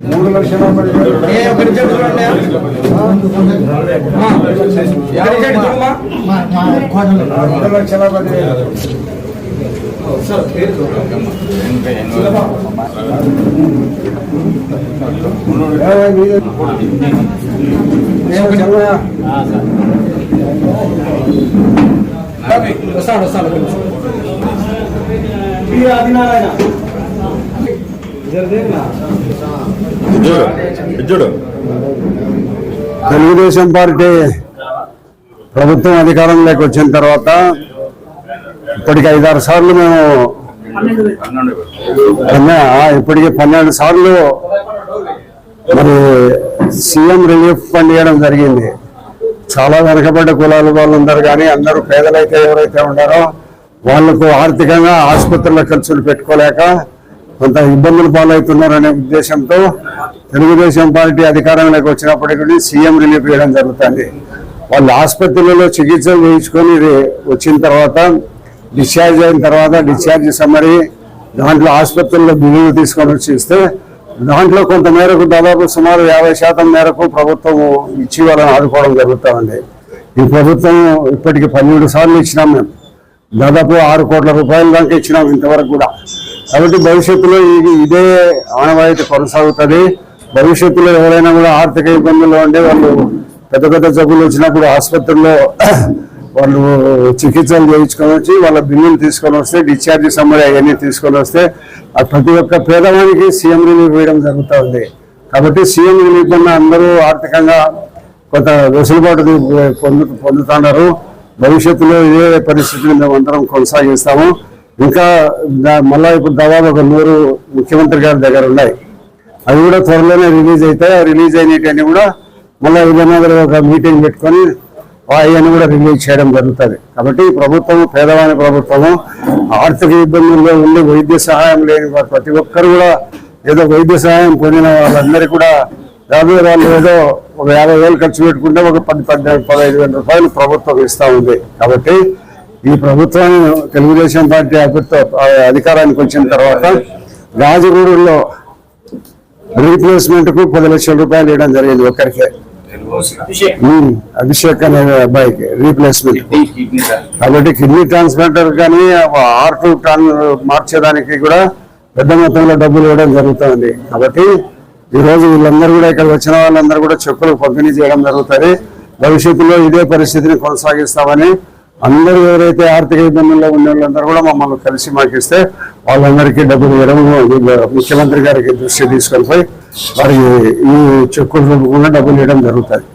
మూడు లక్షల. రెండు లక్షల పదివేలు యాభై తెలుగుదేశం పార్టీ ప్రభుత్వం అధికారంలోకి వచ్చిన తర్వాత ఇప్పటికి ఐదారు సార్లు మేము ఇప్పటికి పన్నెండు సార్లు మరి సీఎం రిలీఫ్ ఫండ్ ఇవ్వడం జరిగింది. చాలా వెనకబడ్డ కులాల వాళ్ళు ఉన్నారు కానీ అందరూ పేదలైతే ఎవరైతే ఉన్నారో వాళ్ళకు ఆర్థికంగా ఆసుపత్రుల ఖర్చులు పెట్టుకోలేక కొంత ఇబ్బందులు పాలవుతున్నారనే ఉద్దేశంతో తెలుగుదేశం పార్టీ అధికారంలోకి వచ్చినప్పటికీ సీఎం రిలీఫ్ ఇవ్వడం జరుగుతుంది. వాళ్ళు ఆసుపత్రులలో చికిత్సలు చేయించుకొని వచ్చిన తర్వాత డిశ్చార్జ్ అయిన తర్వాత డిశ్చార్జ్ సమ్మరి దాంట్లో ఆసుపత్రుల్లో బిల్లులు తీసుకొని వచ్చి ఇస్తే దాంట్లో కొంత మేరకు దాదాపు సుమారు యాభై శాతం మేరకు ప్రభుత్వం ఇచ్చి వాళ్ళని ఆదుకోవడం జరుగుతుంది ఈ ప్రభుత్వం ఇప్పటికి పన్నెండు సార్లు ఇచ్చినాం మేము. దాదాపు ఆరు కోట్ల రూపాయల దాకా ఇచ్చినాం ఇంతవరకు కూడా. కాబట్టి భవిష్యత్తులో ఇది ఇదే ఆనవాయితీ కొనసాగుతుంది. భవిష్యత్తులో ఎవరైనా కూడా ఆర్థిక ఇబ్బందుల్లో ఉండే వాళ్ళు పెద్ద పెద్ద జబ్బులు వచ్చినప్పుడు ఆసుపత్రుల్లో వాళ్ళు చికిత్సలు చేయించుకొని వచ్చి వాళ్ళ బిల్లులు తీసుకొని వస్తే డిశ్చార్జ్ సమ్మరి అవన్నీ తీసుకొని వస్తే ప్రతి ఒక్క పేదవానికి సీఎం రిలీఫ్ వేయడం జరుగుతూ ఉంది. కాబట్టి సీఎం రిలీఫ్ అన్న అందరూ ఆర్థికంగా కొంత వెసులుబాటు పొందు పొందుతున్నారు. భవిష్యత్తులో ఇదే పరిస్థితిని మేము అందరం కొనసాగిస్తాము. ఇంకా దా- మళ్ళా ఇప్పుడు దాదాపు ఒక నూరు ముఖ్యమంత్రి గారి దగ్గర ఉన్నాయి. అవి కూడా త్వరలోనే రిలీజ్ అవుతాయి. రిలీజ్ అయినవి కూడా మళ్ళీ విధంగా ఒక మీటింగ్ పెట్టుకొని అవన్నీ కూడా రిలీజ్ చేయడం జరుగుతుంది. కాబట్టి ప్రభుత్వం పేదవాని ప్రభుత్వము ఆర్థిక ఇబ్బందుల్లో ఉండి వైద్య సహాయం లేని వారు ప్రతి ఒక్కరు కూడా ఏదో వైద్య సహాయం పొందిన వాళ్ళందరూ కూడా రాబోయే వాళ్ళు ఏదో ఒక యాభై వేలు ఖర్చు పెట్టుకుంటే ఒక పది పద్నాలుగు పదహైదు వేల రూపాయలు ప్రభుత్వం ఇస్తా ఉంది. కాబట్టి ఈ ప్రభుత్వం తెలుగుదేశం పార్టీ అభివృద్ధి అధికారానికి వచ్చిన తర్వాత రాజగూడలో రీప్లేస్మెంట్కు పది లక్షల రూపాయలు ఇవ్వడం జరిగింది ఒకరికే అభిషేక్. అనే అబ్బాయికి రీప్లేస్మెంట్ కాబట్టి కిడ్నీ ట్రాన్స్ప్లాంటర్ కానీ హార్ట్ ట్రాన్ మార్చేదానికి కూడా పెద్ద మొత్తంలో డబ్బులు ఇవ్వడం జరుగుతుంది. కాబట్టి ఈ రోజు వీళ్ళందరూ కూడా ఇక్కడ వచ్చిన వాళ్ళందరూ కూడా చెక్కులు పంపిణీ చేయడం జరుగుతుంది. భవిష్యత్తులో ఇదే పరిస్థితిని కొనసాగిస్తామని అందరూ ఎవరైతే ఆర్థిక ఇబ్బందుల్లో ఉన్న వాళ్ళందరూ కూడా మమ్మల్ని కలిసి మాకు ఇస్తే వాళ్ళందరికీ డబ్బులు ఇవ్వడం ముఖ్యమంత్రి గారికి దృష్టి తీసుకొని పోయి మరి ఈ చెక్కుల డబ్బులు ఇవ్వడం జరుగుతుంది